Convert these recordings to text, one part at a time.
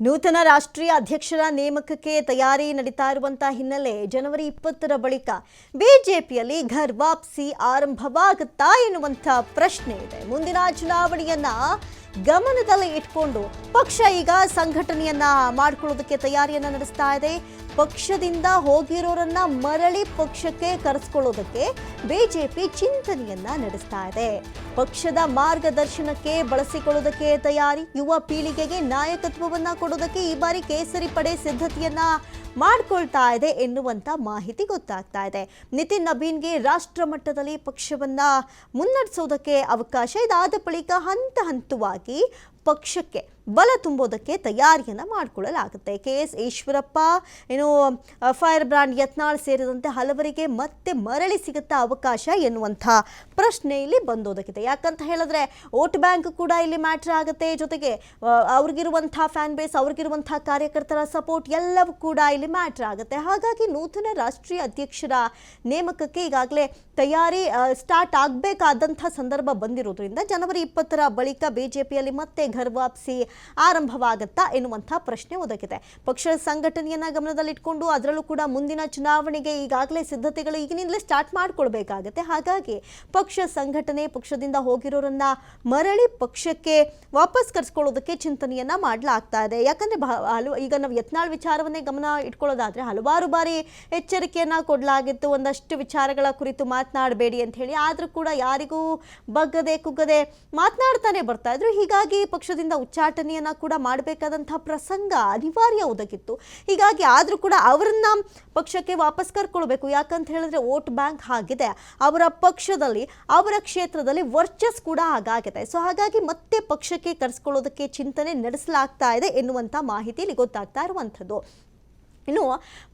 ನೂತನ ರಾಷ್ಟ್ರೀಯ ಅಧ್ಯಕ್ಷರ ನೇಮಕಕ್ಕೆ ತಯಾರಿ ನಡೀತಾ ಇರುವಂತಹ ಹಿನ್ನೆಲೆ ಜನವರಿ ಇಪ್ಪತ್ತರ ಬಳಿಕ ಬಿಜೆಪಿಯಲ್ಲಿ ಘರ್ ವಾಪ್ಸಿ ಆರಂಭವಾಗುತ್ತಾ ಎನ್ನುವಂಥ ಪ್ರಶ್ನೆ ಇದೆ. ಮುಂದಿನ ಚುನಾವಣೆಯನ್ನ ಗಮನದಲ್ಲಿ ಇಟ್ಕೊಂಡು ಪಕ್ಷ ಈಗ ಸಂಘಟನೆಯನ್ನ ಮಾಡಿಕೊಳ್ಳೋದಕ್ಕೆ ತಯಾರಿಯನ್ನ ನಡೆಸ್ತಾ ಇದೆ. ಪಕ್ಷದಿಂದ ಹೋಗಿರೋರನ್ನ ಮರಳಿ ಪಕ್ಷಕ್ಕೆ ಕರೆಸ್ಕೊಳ್ಳೋದಕ್ಕೆ ಬಿಜೆಪಿ ಚಿಂತನೆಯನ್ನ ನಡೆಸ್ತಾ ಇದೆ. ಪಕ್ಷದ ಮಾರ್ಗದರ್ಶನಕ್ಕೆ ಬಳಸಿಕೊಳ್ಳೋದಕ್ಕೆ ತಯಾರಿ, ಯುವ ಪೀಳಿಗೆಗೆ ನಾಯಕತ್ವವನ್ನ ಕೊಡೋದಕ್ಕೆ ಈ ಬಾರಿ ಕೇಸರಿ ಪಡೆ ಸಿದ್ಧತೆಯನ್ನ ಮಾಡ್ಕೊಳ್ತಾ ಇದೆ ಎನ್ನುವಂಥ ಮಾಹಿತಿ ಗೊತ್ತಾಗ್ತಾ ಇದೆ. ನಿತಿನ್ ನಬೀನ್ಗೆ ರಾಷ್ಟ್ರ ಮಟ್ಟದಲ್ಲಿ ಪಕ್ಷವನ್ನ ಮುನ್ನಡೆಸೋದಕ್ಕೆ ಅವಕಾಶ ಇದಾದ ಬಳಿಕ ಹಂತ ಹಂತವಾಗಿ ಪಕ್ಷಕ್ಕೆ ಬಲ ತುಂಬೋದಕ್ಕೆ ತಯಾರಿಯನ್ನು ಮಾಡಿಕೊಳ್ಳಲಾಗುತ್ತೆ. ಕೆ ಎಸ್ ಈಶ್ವರಪ್ಪ, ಏನು ಫೈರ್ ಬ್ರಾಂಡ್ ಯತ್ನಾಳ್ ಸೇರಿದಂತೆ ಹಲವರಿಗೆ ಮತ್ತೆ ಮರಳಿ ಸಿಗುತ್ತಾ ಅವಕಾಶ ಎನ್ನುವಂಥ ಪ್ರಶ್ನೆ ಇಲ್ಲಿ ಬಂದೋದಕ್ಕಿದೆ. ಯಾಕಂತ ಹೇಳಿದ್ರೆ, ವೋಟ್ ಬ್ಯಾಂಕ್ ಕೂಡ ಇಲ್ಲಿ ಮ್ಯಾಟ್ರ್ ಆಗುತ್ತೆ. ಜೊತೆಗೆ ಅವ್ರಿಗಿರುವಂಥ ಫ್ಯಾನ್ ಬೇಸ್, ಅವ್ರಿಗಿರುವಂಥ ಕಾರ್ಯಕರ್ತರ ಸಪೋರ್ಟ್ ಎಲ್ಲವೂ ಕೂಡ ಇಲ್ಲಿ ಮ್ಯಾಟ್ರ್ ಆಗುತ್ತೆ. ಹಾಗಾಗಿ ನೂತನ ರಾಷ್ಟ್ರೀಯ ಅಧ್ಯಕ್ಷರ ನೇಮಕಕ್ಕೆ ಈಗಾಗಲೇ ತಯಾರಿ ಸ್ಟಾರ್ಟ್ ಆಗಬೇಕಾದಂಥ ಸಂದರ್ಭ ಬಂದಿರೋದ್ರಿಂದ, ಜನವರಿ ಇಪ್ಪತ್ತರ ಬಳಿಕ ಬಿಜೆಪಿಯಲ್ಲಿ ಮತ್ತೆ ಘರ್ ವಾಪಸಿ ಆರಂಭವಾಗುತ್ತಾ ಎನ್ನುವಂಥ ಪ್ರಶ್ನೆ ಒದಗಿದೆ. ಪಕ್ಷದ ಸಂಘಟನೆಯನ್ನ ಗಮನದಲ್ಲಿಟ್ಕೊಂಡು ಅದರಲ್ಲೂ ಕೂಡ ಮುಂದಿನ ಚುನಾವಣೆಗೆ ಈಗಾಗಲೇ ಸಿದ್ಧತೆಗಳು ಈಗಿನಿಂದಲೇ ಸ್ಟಾರ್ಟ್ ಮಾಡಿಕೊಳ್ಬೇಕಾಗತ್ತೆ. ಹಾಗಾಗಿ ಪಕ್ಷ ಸಂಘಟನೆ ಪಕ್ಷದಿಂದ ಹೋಗಿರೋರನ್ನ ಮರಳಿ ಪಕ್ಷಕ್ಕೆ ವಾಪಸ್ ಕರೆಸ್ಕೊಳ್ಳೋದಕ್ಕೆ ಚಿಂತನೆಯನ್ನ ಮಾಡಲಾಗ್ತಾ ಇದೆ. ಯಾಕಂದ್ರೆ ಹಲವು ಈಗ ನಾವು ಯತ್ನಾಳ್ ವಿಚಾರವನ್ನೇ ಗಮನ ಇಟ್ಕೊಳ್ಳೋದಾದ್ರೆ ಹಲವಾರು ಬಾರಿ ಎಚ್ಚರಿಕೆಯನ್ನ ಕೊಡಲಾಗಿತ್ತು. ಒಂದಷ್ಟು ವಿಚಾರಗಳ ಕುರಿತು ಮಾತನಾಡಬೇಡಿ ಅಂತ ಹೇಳಿ. ಆದ್ರೂ ಕೂಡ ಯಾರಿಗೂ ಬಗ್ಗದೆ ಕುಗ್ಗದೆ ಮಾತನಾಡ್ತಾನೆ ಬರ್ತಾ ಇದ್ರು. ಹೀಗಾಗಿ ಪಕ್ಷದಿಂದ ಉಚ್ಚಾಟನೆಯನ್ನು ಕೂಡ ಮಾಡಬೇಕಾದಂತಹ ಪ್ರಸಂಗ ಅನಿವಾರ್ಯ ಒದಗಿತ್ತು ಹೀಗಾಗಿ ಆದರೂ ಕೂಡ ಅವರನ್ನ ಪಕ್ಷಕ್ಕೆ ವಾಪಸ್ ಕರ್ಕೊಳ್ಬೇಕು. ಯಾಕಂತ ಹೇಳಿದ್ರೆ ವೋಟ್ ಬ್ಯಾಂಕ್ ಆಗಿದೆ ಅವರ ಪಕ್ಷದಲ್ಲಿ, ಅವರ ಕ್ಷೇತ್ರದಲ್ಲಿ ವರ್ಚಸ್ ಕೂಡ ಹಾಗಾಗಿದೆ. ಸೊ ಹಾಗಾಗಿ ಮತ್ತೆ ಪಕ್ಷಕ್ಕೆ ಕರೆಸ್ಕೊಳ್ಳೋದಕ್ಕೆ ಚಿಂತನೆ ನಡೆಸಲಾಗ್ತಾ ಇದೆ ಎನ್ನುವಂಥ ಮಾಹಿತಿ ಇಲ್ಲಿ ಗೊತ್ತಾಗ್ತಾ ಇರುವಂಥದ್ದು. ಇನ್ನು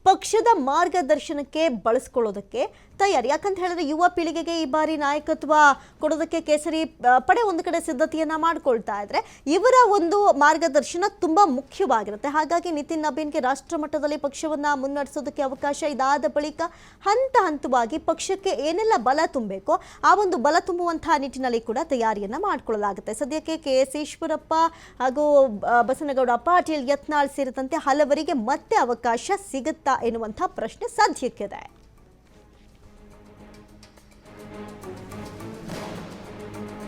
ಪಕ್ಷದ ಮಾರ್ಗದರ್ಶನಕ್ಕೆ ಬಳಸ್ಕೊಳ್ಳೋದಕ್ಕೆ ತಯಾರಿ. ಯಾಕಂತ ಹೇಳಿದ್ರೆ ಯುವ ಪೀಳಿಗೆಗೆ ಈ ಬಾರಿ ನಾಯಕತ್ವ ಕೊಡೋದಕ್ಕೆ ಕೇಸರಿ ಪಡೆ ಒಂದು ಕಡೆ ಸಿದ್ಧತೆಯನ್ನು ಮಾಡ್ಕೊಳ್ತಾ ಇದ್ರೆ ಇವರ ಒಂದು ಮಾರ್ಗದರ್ಶನ ತುಂಬಾ ಮುಖ್ಯವಾಗಿರುತ್ತೆ. ಹಾಗಾಗಿ ನಿತಿನ್ ನಬೀನ್ಗೆ ರಾಷ್ಟ್ರ ಮಟ್ಟದಲ್ಲಿ ಪಕ್ಷವನ್ನ ಮುನ್ನಡೆಸೋದಕ್ಕೆ ಅವಕಾಶ ಇದಾದ ಬಳಿಕ ಹಂತ ಹಂತವಾಗಿ ಪಕ್ಷಕ್ಕೆ ಏನೆಲ್ಲ ಬಲ ತುಂಬಬೇಕೋ ಆ ಒಂದು ಬಲ ತುಂಬುವಂತಹ ನಿಟ್ಟಿನಲ್ಲಿ ಕೂಡ ತಯಾರಿಯನ್ನ ಮಾಡ್ಕೊಳ್ಳಲಾಗುತ್ತೆ. ಸದ್ಯಕ್ಕೆ ಕೆ ಎಸ್ ಈಶ್ವರಪ್ಪ ಹಾಗೂ ಬಸನಗೌಡ, ಪಾಟೀಲ್, ಯತ್ನಾಳ್ ಸೇರಿದಂತೆ ಹಲವರಿಗೆ ಮತ್ತೆ ಅವಕಾಶ ಸಿಗುತ್ತಾ ಎನ್ನುವಂಥ ಪ್ರಶ್ನೆ ಸದ್ಯಕ್ಕಿದೆ